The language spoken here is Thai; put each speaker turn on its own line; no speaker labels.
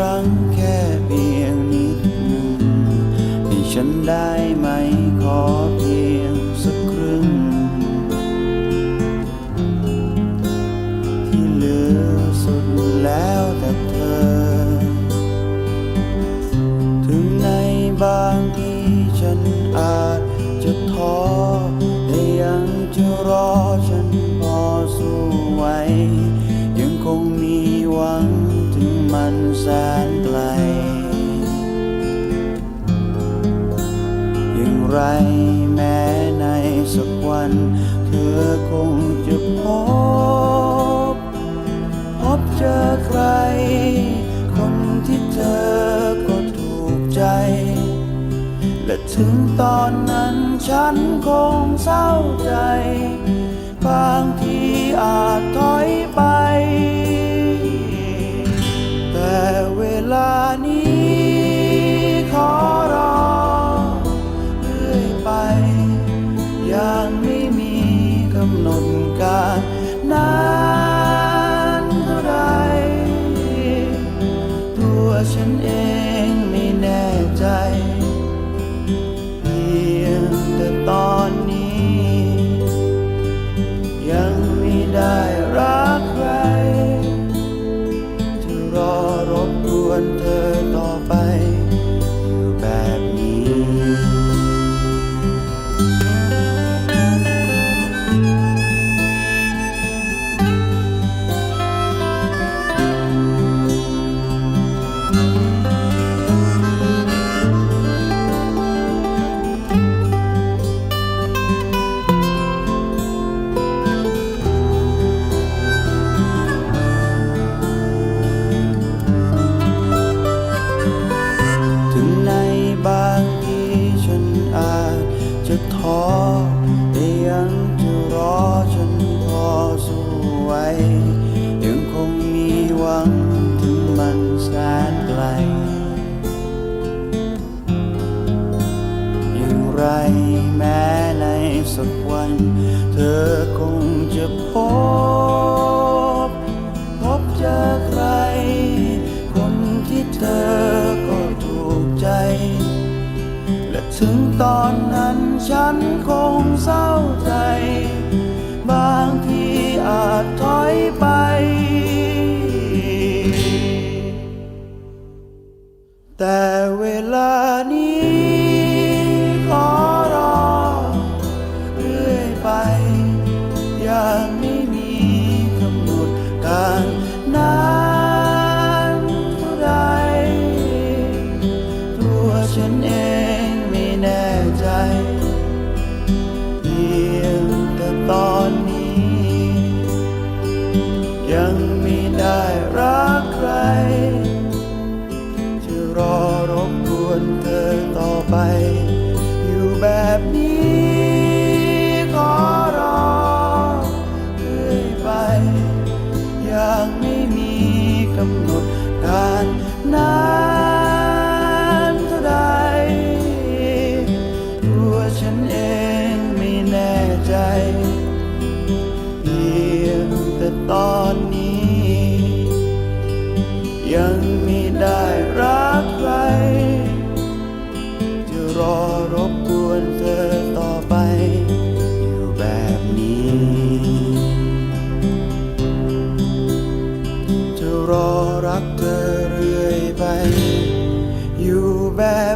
ครั้งแค่เพียงนิดหนึ่งให้ฉันได้ไหมขอเพียงสักครึ่ง ที่เหลือสุดแล้วแต่เธอ ถึงในบางที่ฉันอา สนไกล อย่างไรแม้ในสักวัน เธอคงจะพบ พบเจอใคร คนที่เธอก็ถูกใจ และถึงตอนนั้นฉันคงเศร้าใจ บางทีอาจถอยไป กำหนดการนานเท่าไรตัวฉันเองไม่แน่ใจ เพียงแต่ตอนนี้ ยังไม่ได้รักใครจะรอรบกวนเธอ วัน เธอคงจะพบ พบเจอใคร คนที่เธอก็ถูกใจ และถึงตอนนั้นฉันคงเศร้าใจ บางทีอาจถอยไปแต่เวลา อย่างไม่มีกำหนดการนานเท่าใดตัวฉันเองไม่แน่ใจเพียงแต่ตอนนี้ ยังไม่ได้รักใคร จะรอรบกวนเธอต่อไป รอรักเธอเรื่อยไป อยู่แบบ